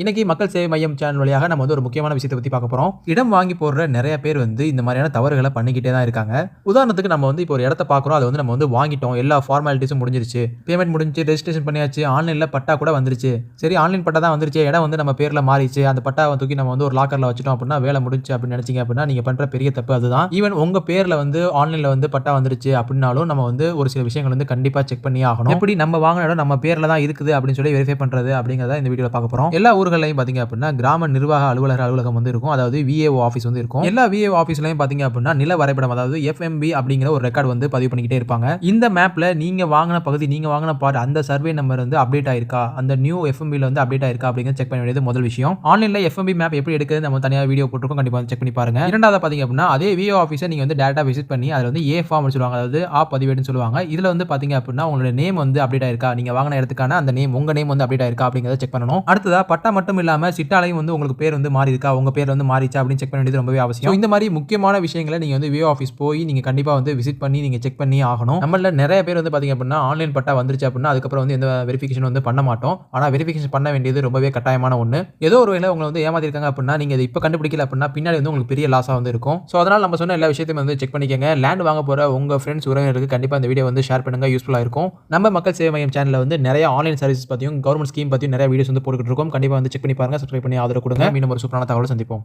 இன்னைக்கு மக்கள் சேவை மையம் சேனல் வழியாக நம்ம வந்து ஒரு முக்கியமான விஷயத்தை பற்றி பார்க்க போகிறோம் இடம் வாங்கி போடுற நிறைய பேர் வந்து இந்த மாதிரியான தவறுகளை பண்ணிக்கிட்டே தான் இருக்காங்க. உதாரணத்துக்கு நம்ம வந்து இப்போ ஒரு இடத்த பார்க்குறோம். அதை வந்து நம்ம வந்து வாங்கிட்டோம். எல்லா ஃபார்மாலிட்டிஸும் முடிஞ்சிருச்சு. பேமெண்ட் முடிஞ்சு ரெஜிஸ்ட்ரேஷன் பண்ணியாச்சு. ஆன்லைனில் பட்டா கூட வந்துருச்சு. சரி ஆன்லைன் பட்டா தான் வந்துருச்சு. இடம் வந்து நம்ம பேரில் மாறிச்சு. அந்த பட்டாவை தூக்கி நம்ம வந்து ஒரு லாக்கரில் வச்சிட்டோம் அப்படின்னா வேலை முடிஞ்சு அப்படின்னு நினச்சிங்க அப்படின்னா நீங்கள் பண்ணுற பெரிய தப்பு அதுதான். ஈவன் உங்கள் பேரில் வந்து ஆன்லைனில் வந்து பட்டா வந்துருச்சு அப்படின்னாலும் நம்ம வந்து ஒரு சில விஷயங்கள் வந்து கண்டிப்பாக செக் பண்ணி ஆகணும். எப்படி நம்ம வாங்கின இடம் நம்ம பேரில் தான் இருக்குது அப்படின்னு சொல்லி வெரிஃபை பண்ணுறது அப்படிங்கிறத இந்த வீடியோவில் பார்க்க போகிறோம் எல்லா ஊர்களையும் பார்த்தீங்க அப்படின்னா கிராம நிர்வாக அலுவலர் அலுவலகம் வந்து இருக்கும். அதாவது விஏஓ ஆஃபீஸ் வந்து இருக்கும். எல்லா விஏஓ ஆஃபீஸ்லையும் பார்த்தீங்க அப்படின்னா நில வரைபடம் அதாவது எஃப்எம்பி அப்படிங்கிற ஒரு ரெக்கார்டு வந்து பதிவு பண்ணிக்கிட்டே இருப்பாங்க. இந்த மேப்பில் நீங்கள் வாங்கின பகுதி நீங்கள் வாங்கின பார்ட் அந்த சர்வே நம்பர் வந்து அப்டேட் ஆயிருக்கா? அந்த நியூ எஃப்எம்பியில் வந்து அப்டேட் ஆயிருக்கா? அப்படிங்கிறத செக் பண்ண வேண்டியது முதல் விஷயம். ஆன்லைனில் எஃப்எம்பி மேப் எப்படி எடுக்குது நம்ம தனியாக வீடியோ போட்டிருக்கோம். கண்டிப்பாக செக் பண்ணி பாருங்க. இரண்டாவது பார்த்தீங்க அப்படின்னா அதே விஏஓ ஆஃபீஸை நீங்கள் வந்து டேட்டா விசிட் பண்ணி அதில் வந்து ஏ ஃபார்ம் சொல்லுவாங்க. அதாவது ஆ பதிவேடுன்னு சொல்லுவாங்க. இதில் வந்து பார்த்தீங்க அப்படின்னா உங்களோட நேம் வந்து அப்டேட் ஆயிருக்கா? நீங்கள் வாங்கின இடத்துக்கான அந்த நேம் உங்கள் நேம் வந்து அப்டேட் ஆயிருக்கா? அப்படிங்கிறத செக் பண்ணணும். அடுத்ததாக பட்டா மட்டும் இல்லாமல் சிட்டாலையும் வந்து உங்களுக்கு பேர் வந்து மாறி இருக்கா உங்கள் பேர் வந்து மாறிச்சா அப்படின்னு செக் பண்ண வேண்டியது ரொம்பவே அவசியம். இந்த மாதிரி முக்கியமான விஷயங்களை நீங்கள் வந்து விஓ ஆஃபீஸ் போய் நீங்கள் கண்டிப்பாக வந்து விசிட் பண்ணி நீங்கள் செக் பண்ணி ஆகணும். நம்மள நிறைய பேர் வந்து பார்த்தீங்க அப்படின்னா ஆன்லைன் பட்டா வந்துருச்சு அப்படின்னா அதுக்கப்புறம் வந்து எந்த வெரிஃபிகேஷன் வந்து பண்ண மாட்டோம். ஆனால் வெரிஃபிகேஷன் பண்ண வேண்டியது ரொம்பவே கட்டாயமான ஒன்று ஏதோ ஒரு வேலை உங்களை வந்து ஏமாத்திருக்காங்க அப்படின்னா நீங்கள் இதை இப்போ கண்டுபிடிக்கல அப்படின்னா பின்னாடி வந்து உங்களுக்கு பெரிய லாஸாக வந்து இருக்கும். ஸோ அதனால் நம்ம சொன்ன எல்லா விஷயத்தையும் வந்து செக் பண்ணிக்கங்க. லேண்ட் வாங்க போகிற உங்கள் ஃப்ரெண்ட்ஸ் உறவினருக்கு கண்டிப்பாக இந்த வீடியோ வந்து ஷேர் பண்ணுங்க. யூஸ்ஃபுல்லாக இருக்கும். நம்ம மக்கள் சேவை மையம் சேனலில் வந்து நிறைய ஆன்லைன் சர்வீஸ் பற்றியும் கவர்மெண்ட் ஸ்கீம் பற்றியும் நிறைய வீடியோஸ் வந்து போட்டுக்கிட்டு இருக்கோம். கண்டிப்பாக வந்து செக் பண்ணி பாருங்க. சப்ஸ்கிரைப் பண்ணி ஆதரவு கொடுங்க. மீண்டும் ஒரு சூப்பரான தகவலை சந்திப்போம்.